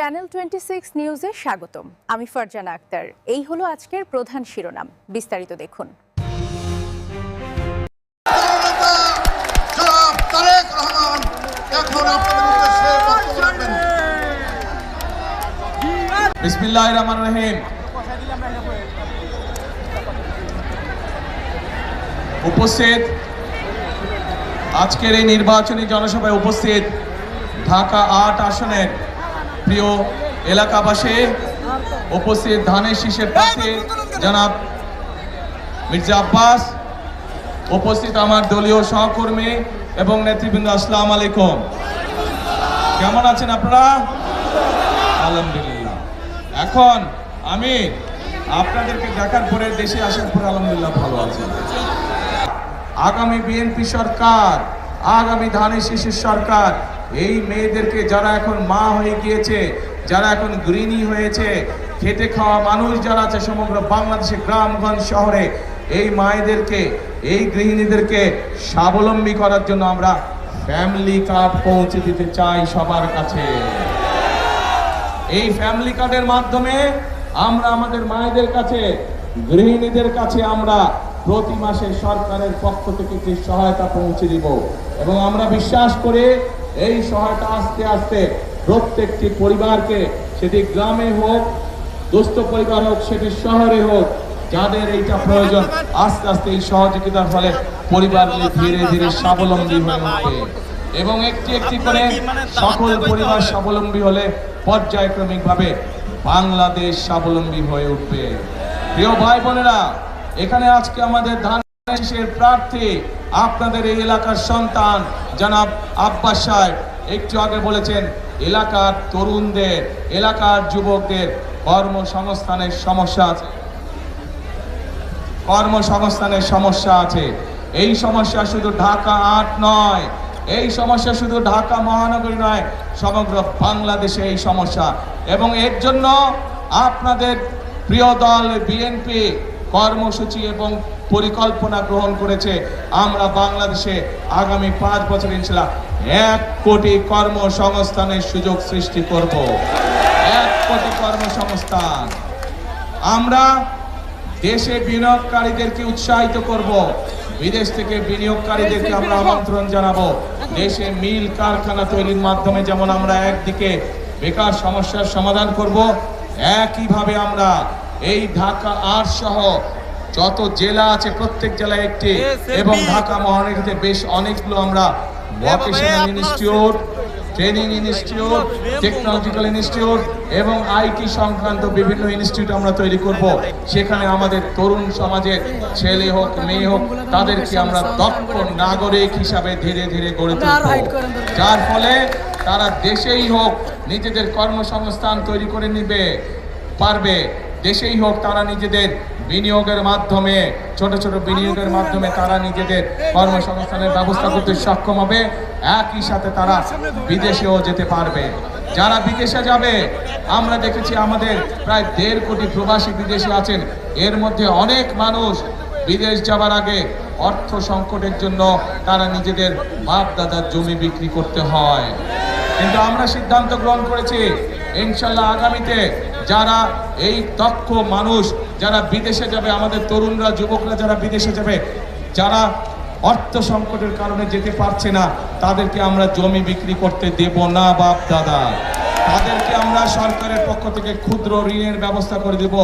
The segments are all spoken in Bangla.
চ্যানেল টোয়েন্টি সিক্স নিউজে স্বাগতম। আমি ফারজানা আক্তার। এই হলো আজকের প্রধান শিরোনাম। বিস্তারিত দেখুন। উপস্থিত আজকের এই নির্বাচনী জনসভায় উপস্থিত ঢাকা আট আসনের প্রিয় এলাকাবাসী, উপস্থিত ধানের শীষের প্রার্থী জনাব মির্জা আব্বাস, উপস্থিত আমার দলীয় সহকর্মী এবং নেতৃবৃন্দ, আসসালামু আলাইকুম। কেমন আছেন আপনারা? আলহামদুলিল্লাহ। এখন আমি আপনাদেরকে দেখার পরে দেশে আসার পরে আলহামদুলিল্লাহ ভালো আছি। আগামী বিএনপি সরকার, আগামী ধানের শিশুর সরকার এই মেয়েদেরকে যারা এখন মা হয়ে গিয়েছে, যারা এখন গৃহিণী হয়েছে, খেটে খাওয়া মানুষ যারা আছে সমগ্র বাংলাদেশে, গ্রামগঞ্জ শহরে, এই মায়েদেরকে, এই গৃহিণীদেরকে স্বাবলম্বী করার জন্য আমরা ফ্যামিলি কার্ড পৌঁছে দিতে চাই সবার কাছে। এই ফ্যামিলি কার্ডের মাধ্যমে আমরা আমাদের মায়েদের কাছে, গৃহিণীদের কাছে আমরা প্রতি মাসে সরকারের পক্ষ থেকে যে সহায়তা পৌঁছে দিব। এবং আমরা বিশ্বাস করে এই সহায়তা আস্তে আস্তে প্রত্যেকটি পরিবারকে, সেটি গ্রামে হোক দুস্থ পরিবার হোক, সেটি শহরে হোক, যাদের এইটা প্রয়োজন, আস্তে আস্তে এই সহযোগিতার ফলে পরিবারগুলি ধীরে ধীরে স্বাবলম্বী হয়ে উঠবে। এবং একটি একটি করে সকল পরিবার স্বাবলম্বী হলে পর্যায়ক্রমিকভাবে বাংলাদেশ স্বাবলম্বী হয়ে উঠবে। প্রিয় ভাই বোনেরা, এখানে আজকে আমাদের ধান প্রার্থী আপনাদের এই এলাকার সন্তান জনাব আব্বাস সাহেব একটু আগে বলেছেন, এলাকার তরুণদের, এলাকার যুবকদের কর্মসংস্থানের সমস্যা আছে। কর্মসংস্থানের সমস্যা আছে। এই সমস্যা শুধু ঢাকা আট নয়, এই সমস্যা শুধু ঢাকা মহানগরী নয়, সমগ্র বাংলাদেশে এই সমস্যা। এবং এর জন্য আপনাদের প্রিয় দল, বিএনপি কর্মসূচি এবং পরিকল্পনা গ্রহণ করেছে। আমরা বাংলাদেশে আগামী পাঁচ বছর ইনশাল্লাহ এক কোটি কর্মসংস্থানের সুযোগ সৃষ্টি করব। এক কোটি কর্মসংস্থান। আমরা দেশে বিনিয়োগকারীদেরকে উৎসাহিত করব। বিদেশ থেকে বিনিয়োগকারীদেরকে আমরা আমন্ত্রণ জানাব। দেশে মিল কারখানা তৈরির মাধ্যমে যেমন আমরা একদিকে বেকার সমস্যার সমাধান করব, একইভাবে আমরা এই ঢাকা আট সহ যত জেলা আছে প্রত্যেক জেলায় একটি এবং ঢাকা মহানগরীতে বেশ অনেকগুলো আমরা vocational institute training institute technological institute এবং আইটি সংক্রান্ত বিভিন্ন ইনস্টিটিউট আমরা তৈরি করব। সেখানে আমাদের তরুণ সমাজের ছেলে হোক মেয়ে হোক তাদেরকে আমরা দক্ষ নাগরিক হিসাবে ধীরে ধীরে গড়ে তুলব। যার ফলে তারা দেশেই হোক নিজেদের কর্মসংস্থান তৈরি করে নিবে পারবে। দেশেই হোক, তারা নিজেদের বিনিয়োগের মাধ্যমে, ছোট ছোট বিনিয়োগের মাধ্যমে তারা নিজেদের কর্মসংস্থানের ব্যবস্থা করতে সক্ষম হবে। একই সাথে তারা বিদেশেও যেতে পারবে। যারা বিদেশে যাবে, আমরা দেখেছি আমাদের প্রায় দেড় কোটি প্রবাসী বিদেশে আছেন। এর মধ্যে অনেক মানুষ বিদেশ যাবার আগে অর্থ সংকটের জন্য তারা নিজেদের বাপ দাদার জমি বিক্রি করতে হয়। কিন্তু আমরা সিদ্ধান্ত গ্রহণ করেছি, ইনশাল্লাহ আগামীতে যারা এই দক্ষ মানুষ, যারা বিদেশে যাবে, আমাদের তরুণরা, যুবকরা যারা বিদেশে যাবে, যারা অর্থ সংকটের কারণে যেতে পারছে না, তাদেরকে আমরা জমি বিক্রি করতে দেব না, বাপ দাদা। তাদেরকে আমরা সরকারের পক্ষ থেকে ক্ষুদ্র ঋণের ব্যবস্থা করে দেব।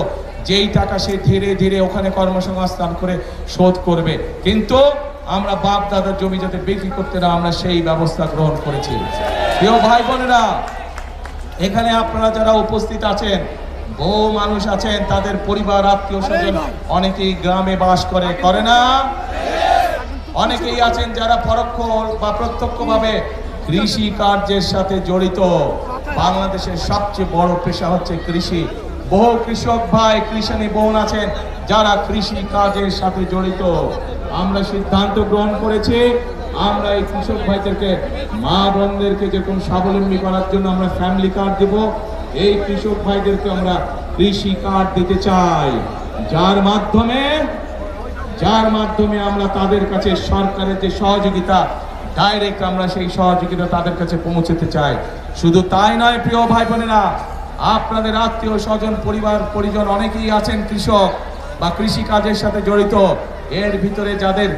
যেই টাকা সে ধীরে ধীরে ওখানে কর্মসংস্থান করে শোধ করবে। কিন্তু আমরা বাপ দাদার জমি যাতে বিক্রি করতে না, আমরা সেই ব্যবস্থা গ্রহণ করেছি। প্রিয় ভাই বোনেরা এখানে আপনারা যারা উপস্থিত আছেন বহু মানুষ আছেন তাদের পরিবার আত্মীয় স্বজন অনেকেই গ্রামে বাস করে করে না? অনেকেই আছেন যারা পরোক্ষ বা প্রত্যক্ষভাবে কৃষি কার্যের সাথে জড়িত। বাংলাদেশের সবচেয়ে বড় পেশা হচ্ছে কৃষি। বহু কৃষক ভাই কৃষানি বোন আছেন যারা কৃষি কাজের সাথে জড়িত। আমরা সিদ্ধান্ত গ্রহণ করেছি আমরা এই কৃষক ভাইদেরকে, মা বোনদেরকে যেরকম স্বাবলম্বী করার জন্য আমরা ফ্যামিলি কার্ড দেব, এই কৃষক ভাইদেরকে আমরা কৃষি কার্ড দিতে চাই। যার মাধ্যমে যার মাধ্যমে আমরা তাদের কাছে সরকারের যে সহযোগিতা ডাইরেক্ট আমরা সেই সহযোগিতা তাদের কাছে পৌঁছতে চাই। শুধু তাই নয়, প্রিয় ভাই বোনেরা আপনাদের আত্মীয় স্বজন, পরিবার, পরিজন অনেকেই আছেন কৃষক বা কৃষি কাজের সাথে জড়িত। এর ভিতরে যাদের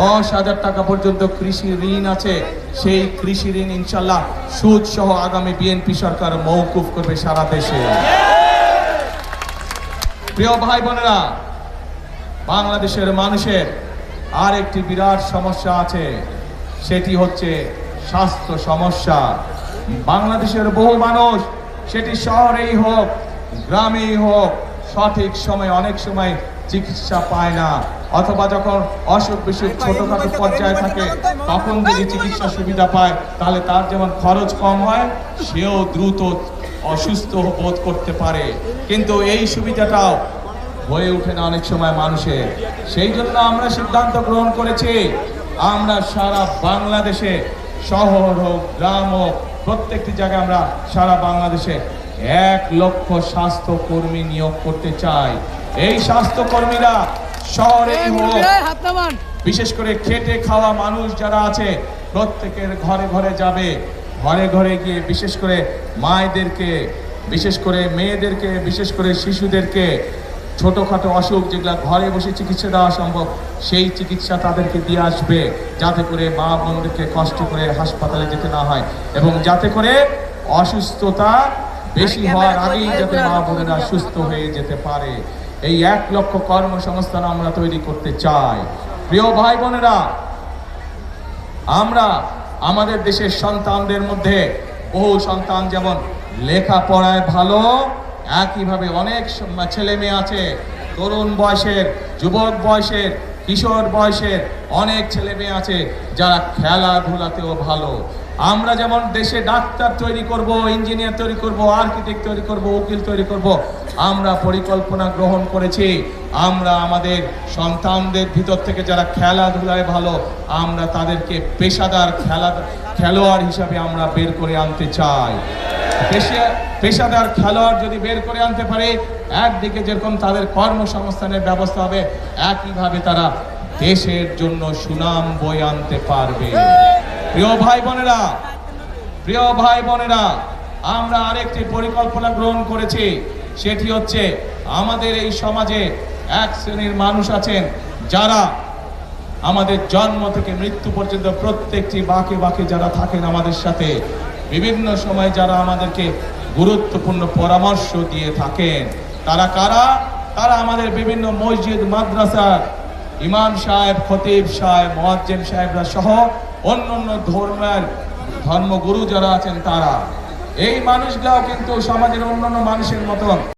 দশ হাজার টাকা পর্যন্ত কৃষি ঋণ আছে, সেই কৃষি ঋণ ইনশাল্লাহ সুদ সহ আগামী বিএনপি সরকার মৌকুফ করবে সারা দেশে। প্রিয় ভাই বোনেরা, বাংলাদেশের মানুষের আর একটি বিরাট সমস্যা আছে, সেটি হচ্ছে স্বাস্থ্য সমস্যা। বাংলাদেশের বহু মানুষ সেটি শহরেই হোক, গ্রামেই হোক, সঠিক সময় অনেক সময় চিকিৎসা পায় না। অথবা যখন অসুখ বিসুখ ছোটখাটো পর্যায়ে থাকে, তখন যদি চিকিৎসা সুবিধা পায়, তাহলে তার যেমন খরচ কম হয়, সেও দ্রুত অসুস্থ বোধ করতে পারে। কিন্তু এই সুবিধাটাও হয়ে ওঠে না অনেক সময় মানুষের। সেই জন্য আমরা সিদ্ধান্ত গ্রহণ করেছি, আমরা সারা বাংলাদেশে শহর হোক, গ্রাম হোক, প্রত্যেকটি জায়গায় আমরা সারা বাংলাদেশে এক লক্ষ স্বাস্থ্য কর্মী নিয়োগ করতে চাই। এই স্বাস্থ্য হোক বিশেষ করে খেটে খাওয়া মানুষ যারা আছে প্রত্যেকের ঘরে ঘরে যাবে। ঘরে ঘরে গিয়ে বিশেষ করে মায়েদেরকে বিশেষ করে মেয়েদেরকে বিশেষ করে শিশুদেরকে ছোটোখাটো অসুখ যেগুলো ঘরে বসে চিকিৎসা দেওয়া সম্ভব সেই চিকিৎসা তাদেরকে দিয়ে আসবে যাতে করে মা বোনদেরকে কষ্ট করে হাসপাতালে যেতে না হয় এবং যাতে করে অসুস্থতা বেশি হওয়ার আগেই যাতে মা বোনেরা সুস্থ হয়ে যেতে পারে। এই এক লক্ষ কর্মসংস্থান আমরা তৈরি করতে চাই। প্রিয় ভাই বোনেরা, আমরা আমাদের দেশের সন্তানদের মধ্যে বহু সন্তান যেমন লেখাপড়ায় ভালো, একইভাবে অনেক ছেলে মেয়ে আছে, তরুণ বয়সের, যুবক বয়সের, কিশোর বয়সের অনেক ছেলে মেয়ে আছে যারা খেলাধুলাতেও ভালো। আমরা যেমন দেশে ডাক্তার তৈরি করব, ইঞ্জিনিয়ার তৈরি করব, আর্কিটেক্ট তৈরি করব, উকিল তৈরি করব আমরা পরিকল্পনা গ্রহণ করেছি। আমরা আমাদের সন্তানদের ভিতর থেকে যারা খেলাধুলায় ভালো, আমরা তাদেরকে পেশাদার খেলা, খেলোয়াড় হিসাবে আমরা বের করে আনতে চাই। পেশা- পেশাদার খেলোয়াড় যদি বের করে আনতে পারে, একদিকে যেরকম তাদের কর্মসংস্থানের ব্যবস্থা হবে, একইভাবে তারা দেশের জন্য সুনাম বই আনতে পারবে। প্রিয় ভাই বোনেরা, প্রিয় ভাই বোনেরা, আমরা আরেকটি পরিকল্পনা গ্রহণ করেছি। সেটি হচ্ছে আমাদের এই সমাজে এক শ্রেণির মানুষ আছেন যারা আমাদের জন্ম থেকে মৃত্যু পর্যন্ত প্রত্যেকটি বাকে বাকে যারা থাকেন আমাদের সাথে, বিভিন্ন সময় যারা আমাদেরকে গুরুত্বপূর্ণ পরামর্শ দিয়ে থাকেন, তারা কারা? তারা আমাদের বিভিন্ন মসজিদ মাদ্রাসার ইমাম সাহেব, খতিব সাহেব মোয়াজ্জেম সাহেবরা সহ অন্য অন্য ধর্মের ধর্মগুরু যারা আছেন তারা। এই মানুষগুলাও কিন্তু সমাজের অন্যান্য মানুষের মতন।